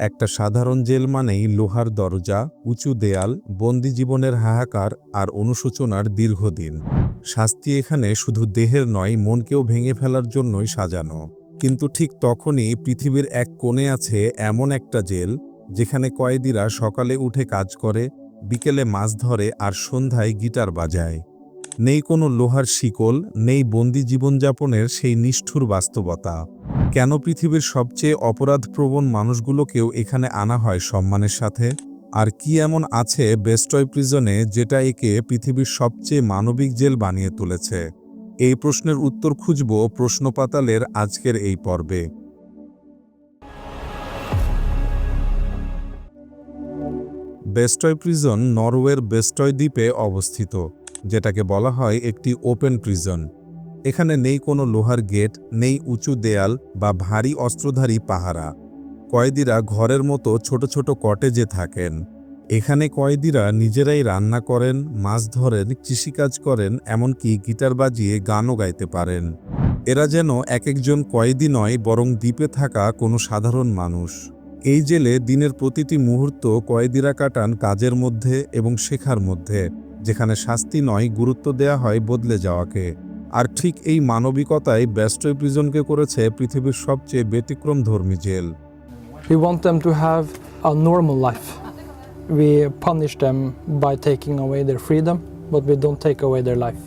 একটা সাধারণ জেল মানেই লোহার দরজা, উঁচু দেয়াল, বন্দি জীবনের হাহাকার আর অনুশোচনার দীর্ঘদিন। শাস্তি এখানে শুধু দেহের নয়, মনকেও ভেঙে ফেলার জন্যই সাজানো। কিন্তু ঠিক তখনই পৃথিবীর এক কোণে আছে এমন একটা জেল, যেখানে কয়েদিরা সকালে উঠে কাজ করে, বিকেলে মাছ ধরে আর সন্ধ্যায় গিটার বাজায়। নেই কোনো লোহার শিকল, নেই বন্দি জীবনযাপনের সেই নিষ্ঠুর বাস্তবতা। কেন পৃথিবীর সবচেয়ে অপরাধপ্রবণ মানুষগুলোকেও এখানে আনা হয় সম্মানের সাথে? আর কি এমন আছে বেস্টয় প্রিজনে যেটা একে পৃথিবীর সবচেয়ে মানবিক জেল বানিয়ে তুলেছে? এই প্রশ্নের উত্তর খুঁজব প্রশ্নপাতালের আজকের এই পর্বে। বেস্টয় প্রিজন নরওয়ের বেস্টয় দ্বীপে অবস্থিত। যেটাকে বলা হয় একটি ওপেন প্রিজন। এখানে নেই কোনো লোহার গেট, নেই উঁচু দেয়াল বা ভারী অস্ত্রধারী পাহারা। কয়েদিরা ঘরের মতো ছোট ছোট কটেজে থাকেন। এখানে কয়েদিরা নিজেরাই রান্না করেন, মাছ ধরেন, কৃষিকাজ করেন, এমনকি গিটার বাজিয়ে গানও গাইতে পারেন। এরা যেন এক একজন কয়েদি নয়, বরং দ্বীপে থাকা কোনো সাধারণ মানুষ। এই জেলে দিনের প্রতিটি মুহূর্ত কয়েদিরা কাটান কাজের মধ্যে এবং শেখার মধ্যে। যেখানে শাস্তি নয় গুরুত্ব দেয়া হয় বদলে যাওয়াকে আর ঠিক এই মানবিকতাই ব্যস্তই প্রিজনকে করেছে পৃথিবীর সবচেয়ে ব্যতিক্রম ধর্মী jail We want them to have a normal life. We punish them by taking away their freedom, but we don't take away their life.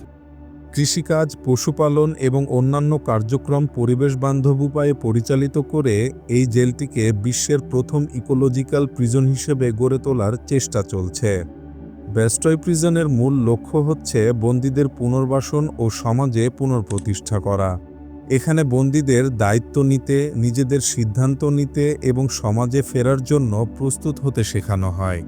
কৃষিকাজ পশুপালন এবং অন্যান্য কার্যক্রম পরিবেশ বান্ধব উপায়ে পরিচালিত করে এই জেলটিকে বিশ্বের প্রথম ইকোলজিক্যাল প্রিজন হিসেবে গড়ে তোলার চেষ্টা চলছে ব্যস্তয় প্রিজনের মূল লক্ষ্য হচ্ছে বন্দীদের পুনর্বাসন ও সমাজে পুনর্প্রতিষ্ঠা করা। এখানে বন্দীদের দায়িত্ব নিতে, নিজেদের সিদ্ধান্ত নিতে এবং সমাজে ফেরার জন্য প্রস্তুত হতে শেখানো হয়।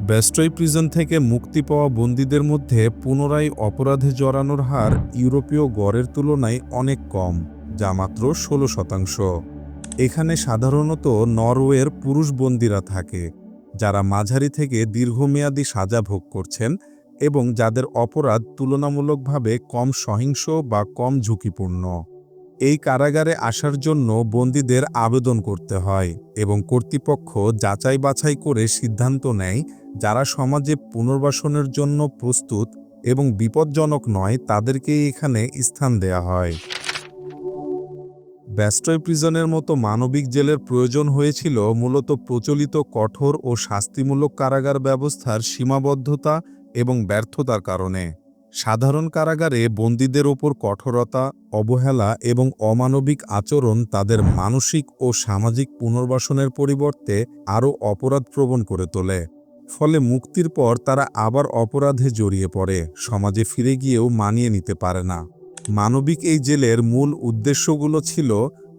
ব্যস্তই প্রিজন থেকে মুক্তি পাওয়া বন্দীদের মধ্যে পুনরায় অপরাধে জড়ানোর হার ইউরোপীয় গড়ের তুলনায় অনেক কম, যা মাত্র ষোলো শতাংশ। এখানে সাধারণত নরওয়ের পুরুষ বন্দীরা থাকে। যারা মাঝারি থেকে দীর্ঘমেয়াদী সাজা ভোগ করছেন এবং যাদের অপরাধ তুলনামূলকভাবে কম সহিংস বা কম ঝুঁকিপূর্ণ। এই কারাগারে আসার জন্য বন্দীদের আবেদন করতে হয় এবং কর্তৃপক্ষ যাচাই বাছাই করে সিদ্ধান্ত নেয় যারা সমাজে পুনর্বাসনের জন্য প্রস্তুত এবং বিপজ্জনক নয় তাদেরকেই এখানে স্থান দেয়া হয়। ব্যাস্টয় প্রিজনের মতো মানবিক জেলের প্রয়োজন হয়েছিল মূলত প্রচলিত কঠোর ও শাস্তিমূলক কারাগার ব্যবস্থার সীমাবদ্ধতা এবং ব্যর্থতার কারণে। সাধারণ কারাগারে বন্দীদের ওপর কঠোরতা, অবহেলা এবং অমানবিক আচরণ তাদের মানসিক ও সামাজিক পুনর্বাসনের পরিবর্তে আরও অপরাধপ্রবণ করে তোলে। ফলে মুক্তির পর তারা আবার অপরাধে জড়িয়ে পড়ে, সমাজে ফিরে গিয়েও মানিয়ে নিতে পারে না। মানবিক এই জেলের মূল উদ্দেশ্যগুলো ছিল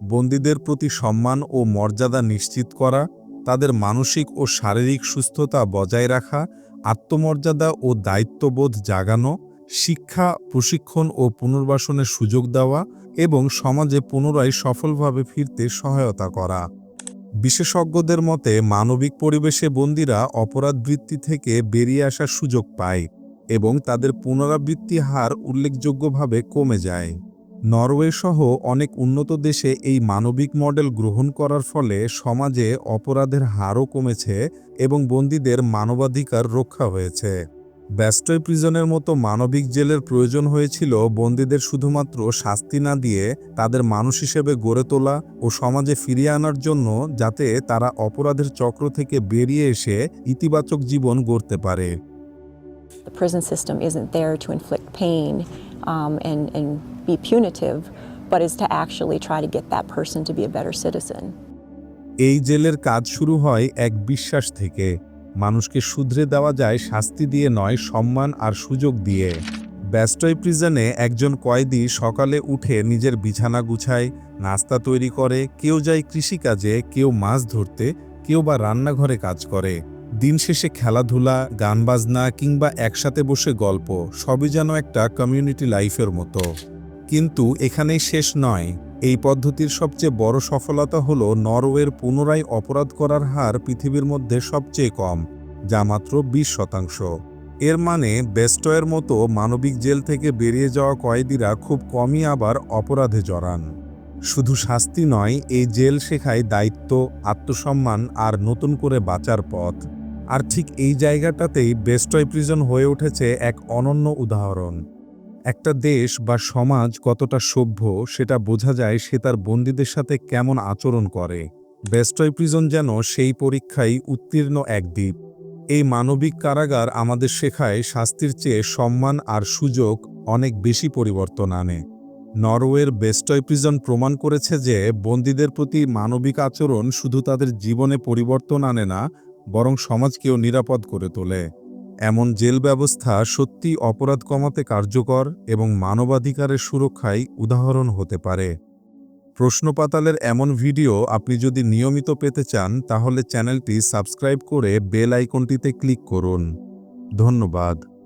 বন্দীদের প্রতি সম্মান ও মর্যাদা নিশ্চিত করা, তাদের মানসিক ও শারীরিক সুস্থতা বজায় রাখা, আত্মমর্যাদা ও দায়িত্ববোধ জাগানো, শিক্ষা, প্রশিক্ষণ ও পুনর্বাসনের সুযোগ দেওয়া এবং সমাজে পুনরায় সফলভাবে ফিরতে সহায়তা করা। বিশেষজ্ঞদের মতে মানবিক পরিবেশে বন্দীরা অপরাধ বৃত্তি থেকে বেরিয়ে আসার সুযোগ পায়। এবং তাদের পুনরাবৃত্তি হার উল্লেখযোগ্যভাবে কমে যায়। নরওয়ে সহ অনেক উন্নত দেশে এই মানবিক মডেল গ্রহণ করার ফলে সমাজে অপরাধের হারও কমেছে এবং বন্দীদের মানবাধিকার রক্ষা হয়েছে। ব্যস্তয় প্রিজনের মতো মানবিক জেলের প্রয়োজন হয়েছিল বন্দীদের শুধুমাত্র শাস্তি না দিয়ে তাদের মানুষ হিসেবে গড়ে তোলা ও সমাজে ফিরিয়ে আনার জন্য যাতে তারা অপরাধের চক্র থেকে বেরিয়ে এসে ইতিবাচক জীবন গড়তে পারে। The prison system isn't there to inflict pain um, and, and be punitive, but is to actually try to get that person to be a better citizen. এই জেলের কাজ শুরু হয় এক বিশ্বাস থেকে। মানুষকে শুধরে দেওয়া যায় শাস্তি দিয়ে নয় সম্মান আর সুযোগ দিয়ে। ব্যস্তই প্রিজনে একজন কয়েদি সকালে উঠে নিজের বিছানা গুছায় নাস্তা তৈরি করে কেউ যায় কৃষিকাজে কেউ মাছ ধরতে কেউ বা রান্নাঘরে কাজ করে। দিন শেষে খেলাধুলা গান বাজনা কিংবা একসাথে বসে গল্প, সবই যেন একটা কমিউনিটি লাইফের মতো। কিন্তু এখানেই শেষ নয়। এই পদ্ধতির সবচেয়ে বড় সফলতা হল নরওয়ের পুনরায় অপরাধ করার হার পৃথিবীর মধ্যে সবচেয়ে কম, যা মাত্র বিশ শতাংশ। এর মানে বেস্টয়ের মতো মানবিক জেল থেকে বেরিয়ে যাওয়া কয়েদিরা খুব কমই আবার অপরাধে জড়ান। শুধু শাস্তি নয়, এই জেল শেখায় দায়িত্ব, আত্মসম্মান আর নতুন করে বাঁচার পথ। আর ঠিক এই জায়গাটাতেই বেস্টয় প্রিজন হয়ে উঠেছে এক অনন্য উদাহরণ। একটা দেশ বা সমাজ কতটা সভ্য সেটা বোঝা যায় সে তার বন্দীদের সাথে কেমন আচরণ করে। বেস্টয় প্রিজন যেন সেই পরীক্ষায় উত্তীর্ণ এক দ্বীপ। এই মানবিক কারাগার আমাদের শেখায় শাস্তির চেয়ে সম্মান আর সুযোগ অনেক বেশি পরিবর্তন আনে। নরওয়ের বেস্টয় প্রিজন প্রমাণ করেছে যে বন্দীদের প্রতি মানবিক আচরণ শুধু তাদের জীবনে পরিবর্তন আনে না বরং সমাজকেও নিরাপদ করে তোলে। এমন জেল ব্যবস্থা সত্যি অপরাধ কমাতে কার্যকর এবং মানবাধিকারের সুরক্ষায় উদাহরণ হতে পারে। প্রশ্নপাতালের এমন ভিডিও আপনি যদি নিয়মিত পেতে চান, তাহলে চ্যানেলটি সাবস্ক্রাইব করে বেল আইকনটিতে ক্লিক করুন। ধন্যবাদ।